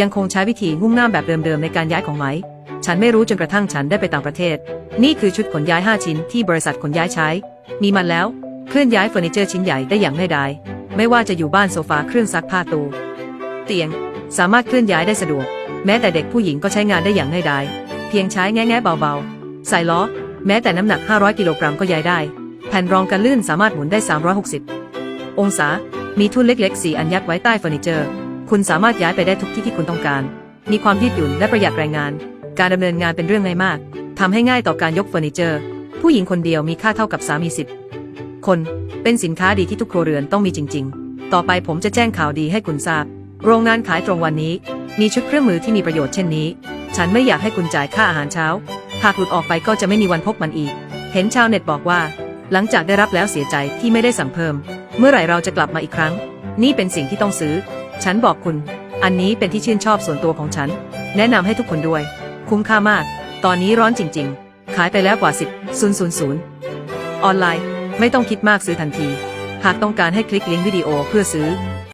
ยังคงใช้วิธีงุ่มง่ามแบบเดิมๆในการย้ายของไหม ฉันไม่รู้จนกระทั่งฉันได้ไปต่างประเทศ นี่คือชุดขนย้าย 5 ชิ้นที่บริษัทขนย้ายใช้ มีมันแล้ว เคลื่อนย้ายเฟอร์นิเจอร์ชิ้นใหญ่ได้อย่างง่ายดาย ไม่ว่าจะอยู่บ้านโซฟาเครื่องซักผ้าตู้เตียง สามารถเคลื่อนย้ายได้สะดวก แม้แต่เด็กผู้หญิงก็ใช้งานได้อย่างง่ายดาย เพียงใช้แง่ๆเบาๆ ใส่ล้อ แม้แต่น้ำหนัก 500 กิโลกรัมก็ย้ายได้ แผ่นรองกันลื่นสามารถหมุนได้ 360 องศา มีทุ่นเล็กๆสีอันยัดไว้ใต้เฟอร์นิเจอร์ คุณสามารถย้ายไปได้ทุกที่ที่คุณต้องการ มีความยืดหยุ่นและประหยัดแรงงาน การดำเนินงานเป็นเรื่องง่ายมากทำให้ง่ายต่อการยกเฟอร์นิเจอร์ ผู้หญิงคนเดียวมีค่าเท่ากับสามีสิบคน เป็นสินค้าดีที่ทุกครัวเรือนต้องมีจริง ๆ ต่อไปผมจะแจ้งข่าวดีให้คุณทราบ โรงงานขายตรงวันนี้ มีชุดเครื่องมือที่มีประโยชน์เช่นนี้ ฉันไม่อยากให้คุณจ่ายค่าอาหารเช้า หากหลุดออกไปก็จะไม่มีวันพบมันอีก เห็นชาวเน็ตบอกว่า หลังจากได้รับแล้วเสียใจที่ไม่ได้สั่งเพิ่ม เมื่อไหร่เราจะกลับมาอีกครั้ง นี่เป็นสิ่งที่ต้องซื้อ ฉันบอกคุณ อันนี้เป็นที่ชื่นชอบส่วนตัวของฉัน แนะนำให้ทุกคนด้วย คุ้มค่ามาก ตอนนี้ร้อนจริง ๆ ขายไปแล้วกว่า 10 000 ออนไลน์ ไม่ต้องคิดมากซื้อทันที หากต้องการให้คลิกลิงก์วิดีโอเพื่อซื้อ